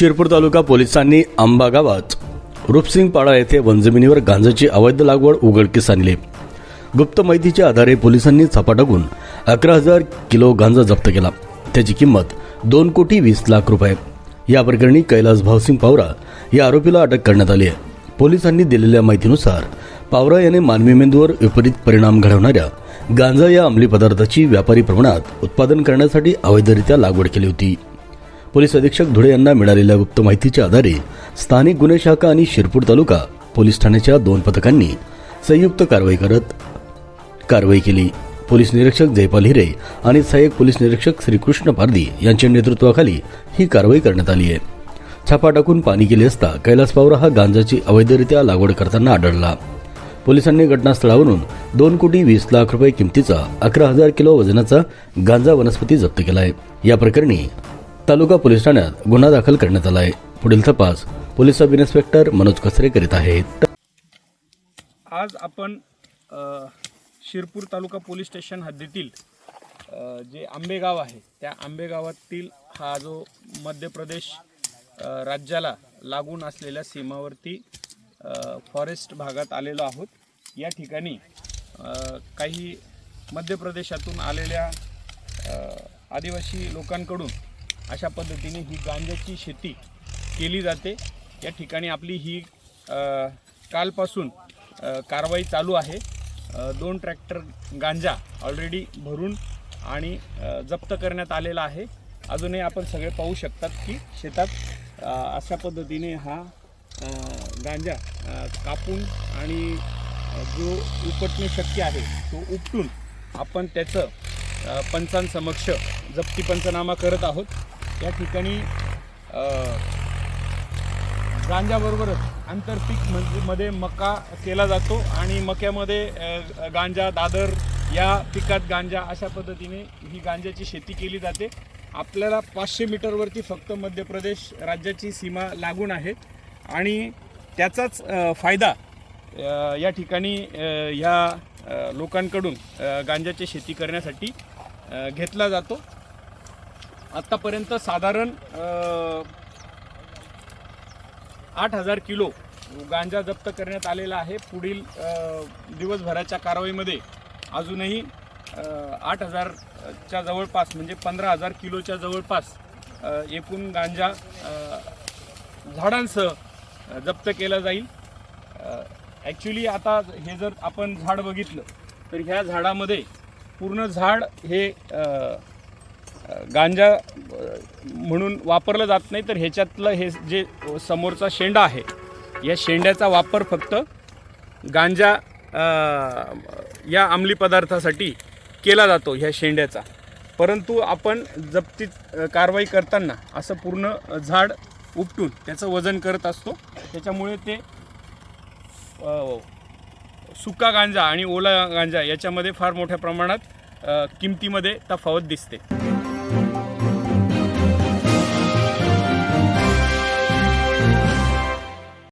शिरपूर तालुका पोलिसांनी आंबा गावात रूपसिंग पाडा येथे वनजमिनीवर गांजाची अवैध लागवड उघडकीस आणली. गुप्त माहितीच्या आधारे पोलिसांनी छापा टाकून अकरा हजार किलो गांजा जप्त केला. त्याची किंमत दोन कोटी वीस लाख रुपये. या प्रकरणी कैलास भावसिंग पावरा या आरोपीला अटक करण्यात आली आहे. पोलिसांनी दिलेल्या माहितीनुसार पावरा याने मानवी मेंदूवर विपरीत परिणाम घडवणाऱ्या गांजा या अंमली पदार्थाची व्यापारी प्रमाणात उत्पादन करण्यासाठी अवैधरित्या लागवड केली होती. पोलीस अधीक्षक धुळे यांना मिळालेल्या गुप्त माहितीच्या आधारे स्थानिक गुन्हे शाखा आणि शिरपूर तालुका पोलीस ठाण्याच्या दोन पथकांनी संयुक्त कारवाई करत कारवाई केली. पोलीस निरीक्षक जयपाल हिरे आणि सहाय्यक पोलीस निरीक्षक श्रीकृष्ण पारदी यांच्या नेतृत्वाखाली ही कारवाई करण्यात आली आहे. छापा टाकून पाणी केले असता कैलास पावरा हा गांजाची अवैधरित्या लागवड करताना आढळला. पोलिसांनी घटनास्थळावरून दोन कोटी वीस लाख रुपये किमतीचा अकरा हजार किलो वजनाचा गांजा वनस्पती जप्त केला आहे या प्रकरणी तालुका पोलीस ठाण्यात गुन्हा दाखल करण्यात आला आहे पुढील तपास police sub inspector Manoj Kasare करीत आहेत. आज आपण शिरपूर तालुका पोलीस स्टेशन हद्दीतील जे आंबेगाव आहे त्या आंबेगावातील हा जो मध्य प्रदेश राज्याला लागून असलेल्या सीमावर्ती फॉरेस्ट भागात आलेलो आहोत. या ठिकाणी काही मध्य प्रदेशातून आलेल्या आदिवासी लोकांकडून अशा पद्धतीने ही गांजाची शेती केली जाते. या ठिकाणी आपली ही कालपासून कारवाई चालू आहे. दोन ट्रॅक्टर गांजा ऑलरेडी भरून आणि जप्त करण्यात आलेला आहे. अजूनही आपण सगळे पाहू शकतात की शेतात अशा पद्धतीने हा गांजा कापून आणि जो उपटणे शक्य आहे तो उपटून आपण त्याचं पंचांसमक्ष जप्ती पंचनामा करत आहोत. या ठिकाणी गांजाबरोबरच आंतरपीक म्हणजे मध्ये मका केला जातो आणि मक्यामध्ये गांजा दादर या पिकात गांजा अशा पद्धतीने ही गांजाची शेती केली जाते. आपल्याला पाचशे मीटरवरती फक्त मध्य प्रदेश राज्याची सीमा लागून आहे आणि त्याचाच फायदा या ठिकाणी ह्या लोकांकडून गांजाची शेती करण्यासाठी घेतला जातो. आत्तापर्यंत साधारण आठ हजार किलो गांजा जप्त करण्यात आलेला आहे. पुढील दिवसभराच्या कारवाईमध्ये अजूनही आठ हजारच्या जवळपास म्हणजे पंधरा हजार किलोच्या जवळपास एकूण गांजा झाडांसह जप्त केला जाईल. ॲक्च्युली आता हे जर आपण झाड बघितलं तर ह्या झाडामध्ये पूर्ण झाड हे गांजा म्हणून वापरलं जात नाही तर ह्याच्यातलं हे जे समोरचा शेंडा आहे या शेंड्याचा वापर फक्त गांजा या अंमली पदार्थासाठी केला जातो ह्या शेंड्याचा. परंतु आपण जप्ती कारवाई करताना असं पूर्ण झाड उपटून त्याचं वजन करत असतो त्याच्यामुळे ते सुका गांजा आणि ओला गांजा याच्यामध्ये फार मोठ्या प्रमाणात किमतीमध्ये तफावत दिसते. Thank you.